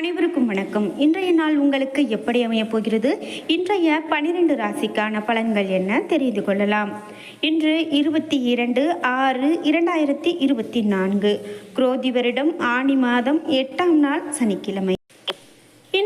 அனைவருக்கும் வணக்கம். இன்றைய நாள் உங்களுக்கு எப்படி அமையப் போகிறது? இன்றைய பனிரெண்டு ராசிக்கான பலன்கள் என்ன? தெரிந்து கொள்ளலாம். இன்று இருபத்தி இரண்டு ஆறு இரண்டாயிரத்தி இருபத்தி நான்கு. குரோதி வருடம் ஆணி மாதம் எட்டாம் நாள் சனிக்கிழமை.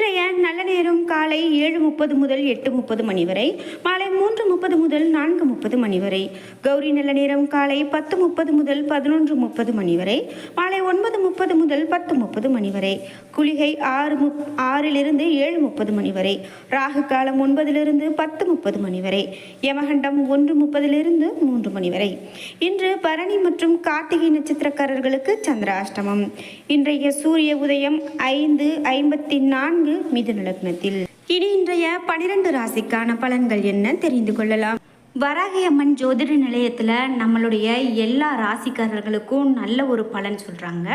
இன்றைய நல்ல நேரம் காலை ஏழு முப்பது முதல் எட்டு முப்பது மணி வரை மாலை மூன்று முப்பது முதல் நான்கு முப்பது மணி வரை கௌரி நல்ல நேரம் காலை பத்து முப்பது முதல் பதினொன்று முப்பது மணி வரை மாலை ஒன்பது முப்பது முதல் பத்து முப்பது மணி வரை குளிகை ஆறு முப் ஆறிலிருந்து ஏழு முப்பது மணி வரை ராகு காலம் ஒன்பதிலிருந்து பத்து முப்பது மணி வரை யமகண்டம் ஒன்று முப்பதிலிருந்து மூன்று மணி வரை. இன்று பரணி மற்றும் கார்த்திகை நட்சத்திரக்காரர்களுக்கு சந்திராஷ்டமம். இன்றைய சூரிய உதயம் ஐந்து ஐம்பத்தி நான்கு மிதுன லக்னத்தில். இனி இன்றைய பனிரெண்டு ராசிக்கான பலன்கள் என்ன தெரிந்து கொள்ளலாம். வராகி அம்மன் ஜோதிட நிலையத்தில் நம்மளுடைய எல்லா ராசிக்காரர்களுக்கும் நல்ல ஒரு பலன் சொல்கிறாங்க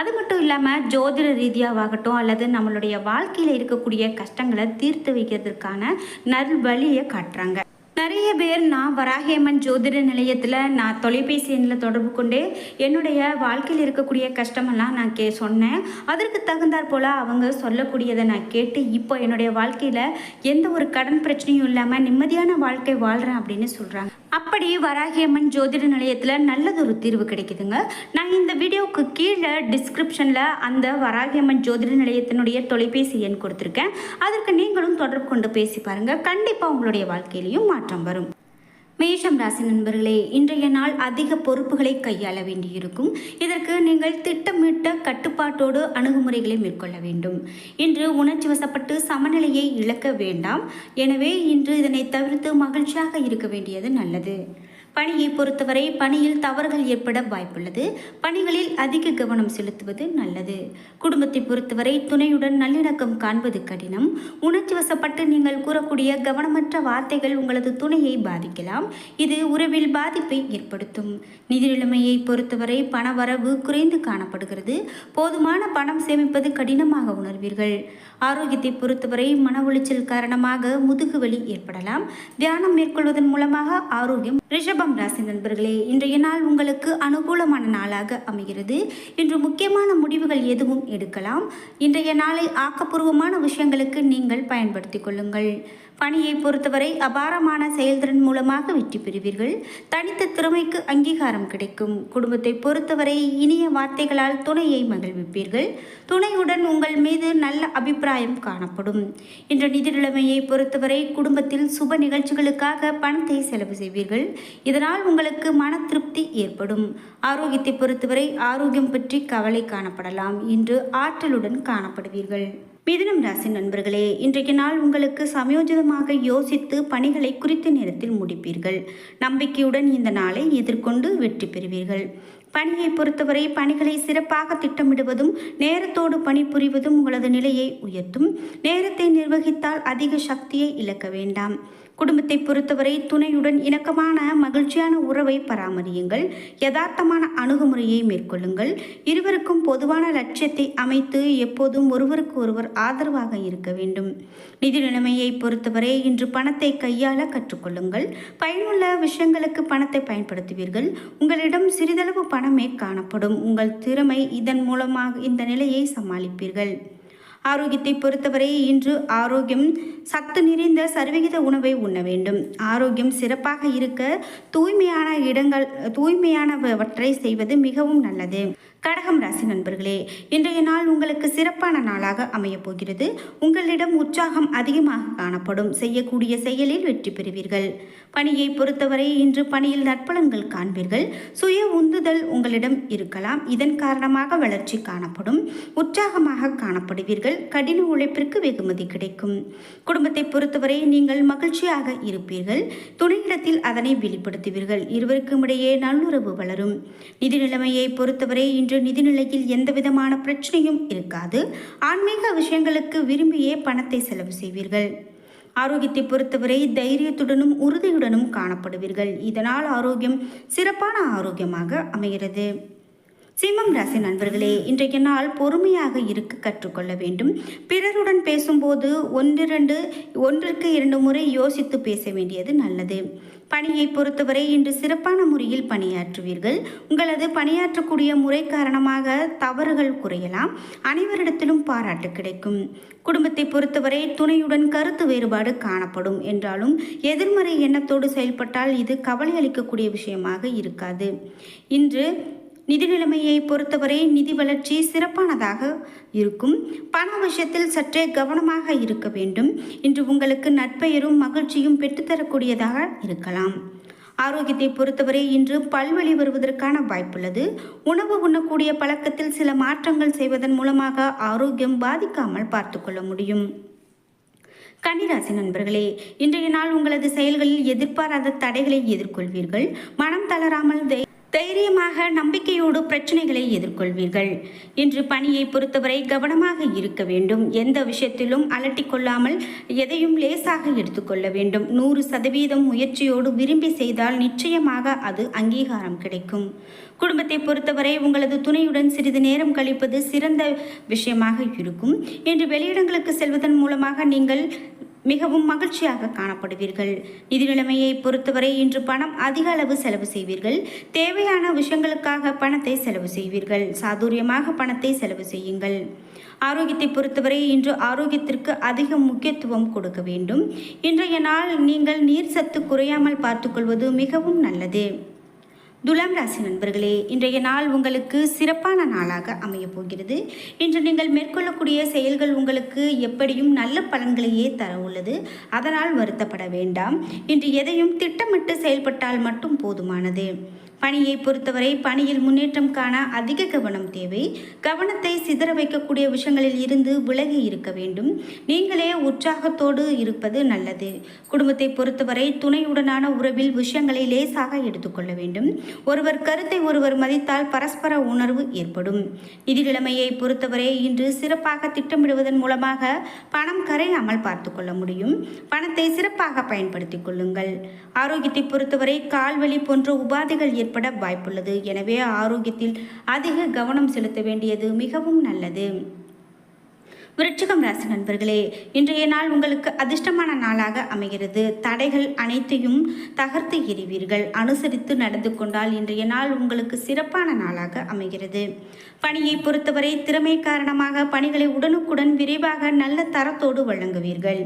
அது மட்டும் இல்லாமல் ஜோதிட ரீதியாகட்டும் அல்லது நம்மளுடைய வாழ்க்கையில் இருக்கக்கூடிய கஷ்டங்களை தீர்த்து வைக்கிறதுக்கான நல்வழியை காட்டுறாங்க. நிறைய பேர் நான் வராகியம்மன் ஜோதிட நிலையத்தில் நான் தொலைபேசி எண்ணில் தொடர்பு கொண்டு என்னுடைய வாழ்க்கையில் இருக்கக்கூடிய கஷ்டமெல்லாம் நான் கே சொன்னேன். அதற்கு தகுந்தாற் போல் அவங்க சொல்லக்கூடியதை நான் கேட்டு இப்போ என்னுடைய வாழ்க்கையில் எந்த ஒரு கடன் பிரச்சனையும் இல்லாமல் நிம்மதியான வாழ்க்கை வாழ்கிறேன் அப்படின்னு சொல்கிறாங்க அப்படி வராகியம்மன் ஜோதிட நிலையத்தில் நல்லதொரு தீர்வு கிடைக்குதுங்க. நான் இந்த வீடியோவுக்கு கீழே டிஸ்கிரிப்ஷனில் அந்த வராகியம்மன் ஜோதிட நிலையத்தினுடைய தொலைபேசி எண் கொடுத்துருக்கேன். அதற்கு நீங்களும் தொடர்பு கொண்டு பேசி பாருங்கள் கண்டிப்பாக உங்களுடைய வாழ்க்கையிலையும் மாற்றம் வரும். மேஷம் ராசி நண்பர்களே இன்றைய நாள் அதிக பொறுப்புகளை கையாள வேண்டியிருக்கும். இதற்கு நீங்கள் திட்டமிட்ட கட்டுப்பாட்டோடு அணுகுமுறைகளை மேற்கொள்ள வேண்டும். இன்று உணர்ச்சி வசப்பட்டு சமநிலையை இழக்க வேண்டாம். எனவே இன்று இதனை தவிர்த்து மகிழ்ச்சியாக இருக்க வேண்டியது நல்லது. பணியை பொறுத்தவரை பணியில் தவறுகள் ஏற்பட வாய்ப்புள்ளது. பணிகளில் அதிக கவனம் செலுத்துவது நல்லது. குடும்பத்தை பொறுத்தவரை துணையுடன் நல்லிணக்கம் காண்பது கடினம். உணர்ச்சி வசப்பட்டு நீங்கள் கூறக்கூடிய கவனமற்ற வார்த்தைகள் உங்களது துணையை பாதிக்கலாம். இது உறவில் பாதிப்பை ஏற்படுத்தும். நிதி நிலைமையை பொறுத்தவரை பண வரவு குறைந்து காணப்படுகிறது. போதுமான பணம் சேமிப்பது கடினமாக உணர்வீர்கள். ஆரோக்கியத்தை பொறுத்தவரை மன உளைச்சல் காரணமாக முதுகுவலி ஏற்படலாம். தியானம் மேற்கொள்வதன் மூலமாக ஆரோக்கியம் ரிஷபம் ராசி நண்பர்களே. இன்றைய நாள் உங்களுக்கு அனுகூலமான நாளாக அமைகிறது. இன்று முக்கியமான முடிவுகள் எதுவும் எடுக்கலாம். இன்றைய நாளை ஆக்கப்பூர்வமான விஷயங்களுக்கு நீங்கள் பயன்படுத்திக் கொள்ளுங்கள். பணியை பொறுத்தவரை அபாரமான செயல்திறன் மூலமாக வெற்றி பெறுவீர்கள். தனித்த திறமைக்கு அங்கீகாரம் கிடைக்கும். குடும்பத்தை பொறுத்தவரை இனிய வார்த்தைகளால் துணையை மகிழ்விப்பீர்கள். துணையுடன் உங்கள் மீது நல்ல அபிப்பிராயம் காணப்படும். இன்று நிதி நிலைமையை பொறுத்தவரை குடும்பத்தில் சுப நிகழ்ச்சிகளுக்காக பணத்தை செலவு செய்வீர்கள். இதனால் உங்களுக்கு மன திருப்தி ஏற்படும். ஆரோக்கியத்தை பொறுத்தவரை ஆரோக்கியம் பற்றி கவலை காணப்படலாம். இன்று ஆற்றலுடன் காணப்படுவீர்கள். மிதனம் ராசி நண்பர்களே இன்றைய நாள் உங்களுக்கு சமயோஜிதமாக யோசித்து பணிகளை குறித்த நேரத்தில் முடிப்பீர்கள். நம்பிக்கையுடன் இந்த நாளை எதிர்கொண்டு வெற்றி பெறுவீர்கள். பணியை பொறுத்தவரை பணிகளை சிறப்பாக திட்டமிடுவதும் நேரத்தோடு பணிபுரிவதும் உங்களது நிலையை உயர்த்தும். நேரத்தை நிர்வகித்தால் அதிக சக்தியை இழக்க வேண்டாம். குடும்பத்தை பொறுத்தவரை துணையுடன் இணக்கமான மகிழ்ச்சியான உறவை பராமரியுங்கள். யதார்த்தமான அணுகுமுறையை மேற்கொள்ளுங்கள். இருவருக்கும் பொதுவான லட்சியத்தை அமைத்து எப்போதும் ஒருவருக்கு ஒருவர் ஆதரவாக இருக்க வேண்டும். நிதி நிலைமையை பொறுத்தவரை இன்று பணத்தை கையாள கற்றுக்கொள்ளுங்கள். பயனுள்ள விஷயங்களுக்கு பணத்தை பயன்படுத்துவீர்கள். உங்களிடம் சிறிதளவு பணம் காணப்படும். உங்கள் திறமை இதன் மூலமாக இந்த நிலையை சமாளிப்பீர்கள். ஆரோக்கியத்தை பொறுத்தவரை இன்று ஆரோக்கியம் சத்து நிறைந்த சர்விகித உணவை உண்ண வேண்டும். ஆரோக்கியம் சிறப்பாக இருக்க தூய்மையான இடங்கள் தூய்மையானவற்றை செய்வது மிகவும் நல்லது. கடகம் ராசி நண்பர்களே இன்றைய நாள் உங்களுக்கு சிறப்பான நாளாக அமையப் போகிறது. உங்களிடம் உற்சாகம் அதிகமாக காணப்படும். செய்யக்கூடிய செயலில் வெற்றி பெறுவீர்கள். பணியை பொறுத்தவரை இன்று பணியில் நற்பலன்கள் காண்பீர்கள். சுய உந்துதல் உங்களிடம் இருக்கலாம். இதன் காரணமாக வளர்ச்சி காணப்படும். உற்சாகமாக காணப்படுவீர்கள். கடின உழைப்பிற்கு வெகுமதி கிடைக்கும். குடும்பத்தை பொறுத்தவரை நீங்கள் மகிழ்ச்சியாக இருப்பீர்கள். துணையிடத்தில் அதனை வெளிப்படுத்துவீர்கள். இருவருக்கும் இடையே நல்லுறவு வளரும். நிதி நிலைமையை பொறுத்தவரை இன்று நிதிநிலையில் எந்தவிதமான பிரச்சனையும் இருக்காது. ஆன்மீக விஷயங்களுக்கு விரும்பியே பணத்தை செலவு செய்வீர்கள். ஆரோக்கியத்தை பொறுத்தவரை தைரியத்துடனும் உறுதியுடனும் காணப்படுவீர்கள். இதனால் ஆரோக்கியம் சிறப்பான ஆரோக்கியமாக அமைகிறது. சிம்மம் ராசி நண்பர்களே இன்றைய நாள் பொறுமையாக இருக்க கற்றுக்கொள்ள வேண்டும். பிறருடன் பேசும்போது ஒன்றிரண்டு ஒன்றிற்கு இரண்டு முறை யோசித்து பேச வேண்டியது நல்லது. பணியை பொறுத்தவரை இன்று சிறப்பான முறையில் பணியாற்றுவீர்கள். உங்களது பணியாற்றக்கூடிய முறை காரணமாக தவறுகள் குறையலாம். அனைவரிடத்திலும் பாராட்டு கிடைக்கும். குடும்பத்தை பொறுத்தவரை துணையுடன் கருத்து வேறுபாடு காணப்படும். என்றாலும் எதிர்மறை எண்ணத்தோடு செயல்பட்டால் இது கவலை அளிக்கக்கூடிய விஷயமாக இருக்காது. இன்று நிதி நிலைமையை பொறுத்தவரை நிதி வளர்ச்சி சிறப்பானதாக இருக்கும். பண விஷயத்தில் சற்றே கவனமாக இருக்க வேண்டும். இன்று உங்களுக்கு நட்பெயரும் மகிழ்ச்சியும் பெற்றுத்தரக்கூடியதாக இருக்கலாம். ஆரோக்கியத்தை பொறுத்தவரை இன்று பல்வழி வருவதற்கான வாய்ப்புள்ளது. உணவு உண்ணக்கூடிய பழக்கத்தில் சில மாற்றங்கள் செய்வதன் மூலமாக ஆரோக்கியம் பாதிக்காமல் பார்த்துக்கொள்ள முடியும். கன்னிராசி நண்பர்களே இன்றைய நாள் உங்களது செயல்களில் எதிர்பாராத தடைகளை எதிர்கொள்வீர்கள். மனம் தளராமல் தை- தைரியமாக நம்பிக்கையோடு பிரச்சனைகளை எதிர்கொள்வீர்கள். இன்று பணியை பொறுத்தவரை கவனமாக இருக்க வேண்டும். எந்த விஷயத்திலும் அலட்டிக் கொள்ளாமல் எதையும் லேசாக எடுத்துக்கொள்ள வேண்டும். நூறு சதவீதம் முயற்சியோடு விரும்பி செய்தால் நிச்சயமாக அது அங்கீகாரம் கிடைக்கும். குடும்பத்தை பொறுத்தவரை உங்களது துணையுடன் சிறிது நேரம் கழிப்பது சிறந்த விஷயமாக இருக்கும். இன்று வெளியிடங்களுக்கு செல்வதன் மூலமாக நீங்கள் மிகவும் மகிழ்ச்சியாக காணப்படுவீர்கள். நிதி நிலைமையை பொறுத்தவரை இன்று பணம் அதிக அளவு செலவு செய்வீர்கள். தேவையான விஷயங்களுக்காக பணத்தை செலவு செய்வீர்கள். சாதுரியமாக பணத்தை செலவு செய்யுங்கள். ஆரோக்கியத்தை பொறுத்தவரை இன்று ஆரோக்கியத்திற்கு அதிக முக்கியத்துவம் கொடுக்க வேண்டும். இன்றைய நாள் நீங்கள் நீர் சத்து குறையாமல் பார்த்துக்கொள்வது மிகவும் நல்லது. துலாம் ராசி நண்பர்களே இன்றைய நாள் உங்களுக்கு சிறப்பான நாளாக அமையப் போகிறது. இன்று நீங்கள் மேற்கொள்ளக்கூடிய செயல்கள் உங்களுக்கு எப்படியும் நல்ல பலன்களையே தர உள்ளது. அதனால் வருத்தப்பட வேண்டாம். இன்று எதையும் திட்டமிட்டு செயல்பட்டால் மட்டும் போதுமானது. பணியை பொறுத்தவரை பணியில் முன்னேற்றம் காண அதிக கவனம் தேவை. கவனத்தை சிதற வைக்கக்கூடிய விஷயங்களில் இருந்து விலகி இருக்க வேண்டும். நீங்களே உற்சாகத்தோடு இருப்பது நல்லது. குடும்பத்தை பொறுத்தவரை துணையுடனான உறவில் விஷயங்களை லேசாக எடுத்துக்கொள்ள வேண்டும். ஒருவர் கருத்தை ஒருவர் மதித்தால் பரஸ்பர உணர்வு ஏற்படும். நிதி நிலைமையை பொறுத்தவரை இன்று சிறப்பாக திட்டமிடுவதன் மூலமாக பணம் கரையாமல் பார்த்து கொள்ள முடியும். பணத்தை சிறப்பாக பயன்படுத்திக் கொள்ளுங்கள். ஆரோக்கியத்தை பொறுத்தவரை கால்வழி போன்ற உபாதைகள் ஏற்பட வாய்ப்புள்ளது. எனவே ஆரோக்கியத்தில் அதிக கவனம் செலுத்த வேண்டியது மிகவும் நல்லது. விருச்சிகம் ராசி நண்பர்களே இன்றைய நாள் உங்களுக்கு அதிர்ஷ்டமான நாளாக அமைகிறது. தடைகள் அனைத்தையும் தகர்த்து எறிவீர்கள். அனுசரித்து நடந்து கொண்டால் இன்றைய நாள் உங்களுக்கு சிறப்பான நாளாக அமைகிறது. பணியை பொறுத்தவரை திறமை காரணமாக பணிகளை உடனுக்குடன் விரைவாக நல்ல தரத்தோடு வழங்குவீர்கள்.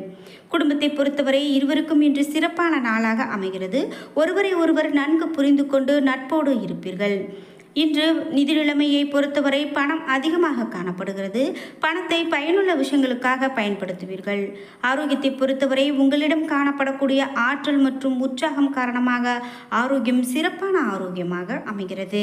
குடும்பத்தை பொறுத்தவரை இருவருக்கும் இன்று சிறப்பான நாளாக அமைகிறது. ஒருவரை ஒருவர் நன்கு புரிந்து கொண்டு நட்போடு இருப்பீர்கள். இன்று நிதி நிலைமையை பொறுத்தவரை பணம் அதிகமாக காணப்படுகிறது. பணத்தை பயனுள்ள விஷயங்களுக்காக பயன்படுத்துவீர்கள். ஆரோக்கியத்தை பொறுத்தவரை உங்களிடம் காணப்படக்கூடிய ஆற்றல் மற்றும் உற்சாகம் காரணமாக ஆரோக்கியம் சிறப்பான ஆரோக்கியமாக அமைகிறது.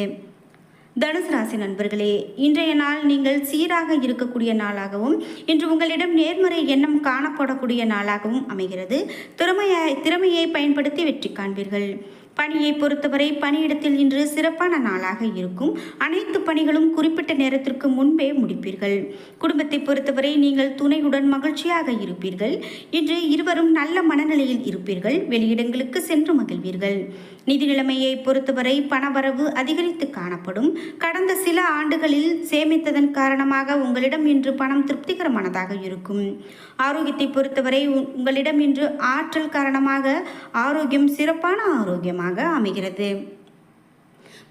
தனுசு ராசி நண்பர்களே இன்றைய நாள் நீங்கள் சீராக இருக்கக்கூடிய நாளாகவும் இன்று உங்களிடம் நேர்மறை எண்ணம் காணப்படக்கூடிய நாளாகவும் அமைகிறது. திறமையை திறமையை பயன்படுத்தி வெற்றி காண்பீர்கள். பணியை பொறுத்தவரை பணியிடத்தில் இன்று சிறப்பான நாளாக இருக்கும். அனைத்து பணிகளும் குறிப்பிட்ட நேரத்திற்கு முன்பே முடிப்பீர்கள். குடும்பத்தை பொறுத்தவரை நீங்கள் துணையுடன் மகிழ்ச்சியாக இருப்பீர்கள். இன்று இருவரும் நல்ல மனநிலையில் இருப்பீர்கள். வெளியிடங்களுக்கு சென்று மகிழ்வீர்கள். நிதி நிலைமையை பொறுத்தவரை பணவரவு அதிகரித்து காணப்படும். கடந்த சில ஆண்டுகளில் சேமித்ததன் காரணமாக உங்களிடம் இன்று பணம் திருப்திகரமானதாக இருக்கும். ஆரோக்கியத்தை பொறுத்தவரை உங்களிடம் இன்று ஆற்றல் காரணமாக ஆரோக்கியம் சிறப்பான ஆரோக்கியமாக அமைகிறது.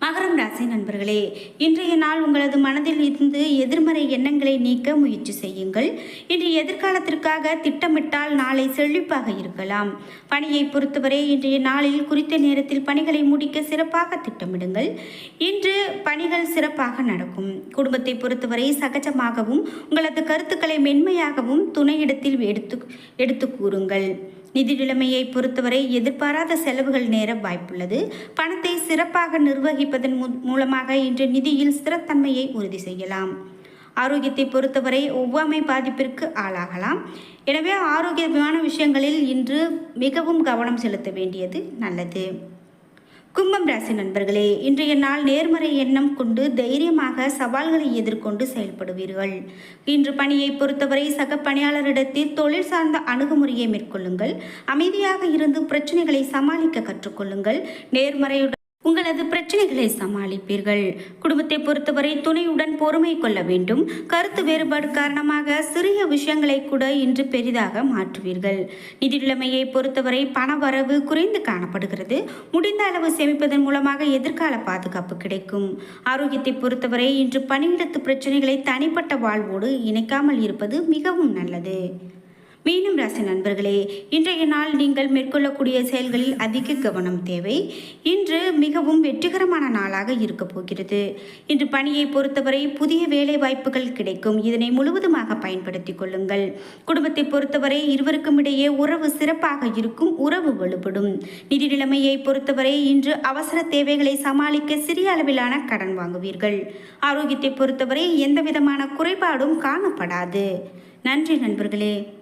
மகரம் ராசி நண்பர்களே இன்றைய நாள் உங்களது மனதில் இருந்து எதிர்மறை எண்ணங்களை நீக்க முயற்சி செய்யுங்கள். இன்று எதிர்காலத்திற்காக திட்டமிட்டால் நாளை செழிப்பாக இருக்கலாம். பணியை பொறுத்தவரை இன்றைய நாளில் குறித்த நேரத்தில் பணிகளை முடிக்க சிறப்பாக திட்டமிடுங்கள். இன்று பணிகள் சிறப்பாக நடக்கும். குடும்பத்தை பொறுத்தவரை சகஜமாகவும் உங்களது கருத்துக்களை மென்மையாகவும் துணையிடத்தில் எடுத்து எடுத்து கூறுங்கள். நிதி நிலைமையை பொறுத்தவரை எதிர்பாராத செலவுகள் நேர வாய்ப்புள்ளது. பணத்தை சிறப்பாக நிர்வகிப்பதன் மூ- மூலமாக இன்று நிதியில் ஸ்திரத்தன்மையை உறுதி செய்யலாம். ஆரோக்கியத்தை பொறுத்தவரை ஒவ்வாமை பாதிப்பிற்கு ஆளாகலாம். எனவே ஆரோக்கியமான விஷயங்களில் இன்று மிகவும் கவனம் செலுத்த வேண்டியது நல்லது. கும்பம் ராசி நண்பர்களே இன்றைய நாள் நேர்மறை எண்ணம் கொண்டு தைரியமாக சவால்களை எதிர்கொண்டு செயல்படுவீர்கள். இன்று பணியை பொறுத்தவரை சக பணியாளரிடத்தில் தொழில் சார்ந்த அணுகுமுறையை மேற்கொள்ளுங்கள். அமைதியாக இருந்து பிரச்சனைகளை சமாளிக்க கற்றுக்கொள்ளுங்கள். நேர்மறையுடன் உங்களது பிரச்சனைகளை சமாளிப்பீர்கள். குடும்பத்தை பொறுத்தவரை துணையுடன் பொறுமை கொள்ள வேண்டும். கருத்து வேறுபாடு காரணமாக சிறிய விஷயங்களை கூட இன்று பெரிதாக மாற்றுவீர்கள். நிதி பொறுத்தவரை பண வரவு குறைந்து காணப்படுகிறது. முடிந்த அளவு சேமிப்பதன் மூலமாக எதிர்கால பாதுகாப்பு கிடைக்கும். ஆரோக்கியத்தை பொறுத்தவரை இன்று பணியிடத்து பிரச்சனைகளை தனிப்பட்ட வாழ்வோடு இணைக்காமல் இருப்பது மிகவும் நல்லது. மீனம் ராசி நண்பர்களே இன்றைய நாள் நீங்கள் மேற்கொள்ளக்கூடிய செயல்களில் அதிக கவனம் தேவை. இன்று மிகவும் வெற்றிகரமான நாளாக இருக்கப் போகிறது. இன்று பணியை பொறுத்தவரை புதிய வேலை வாய்ப்புகள் கிடைக்கும். இதனை முழுவதுமாக பயன்படுத்திக் கொள்ளுங்கள். குடும்பத்தை பொறுத்தவரை இருவருக்கும் இடையே உறவு சிறப்பாக இருக்கும் உறவு வலுப்படும். நிதி நிலைமையை பொறுத்தவரை இன்று அவசர தேவைகளை சமாளிக்க சிறிய அளவிலான கடன் வாங்குவீர்கள். ஆரோக்கியத்தை பொறுத்தவரை எந்த விதமான குறைபாடும் காணப்படாது. நன்றி நண்பர்களே.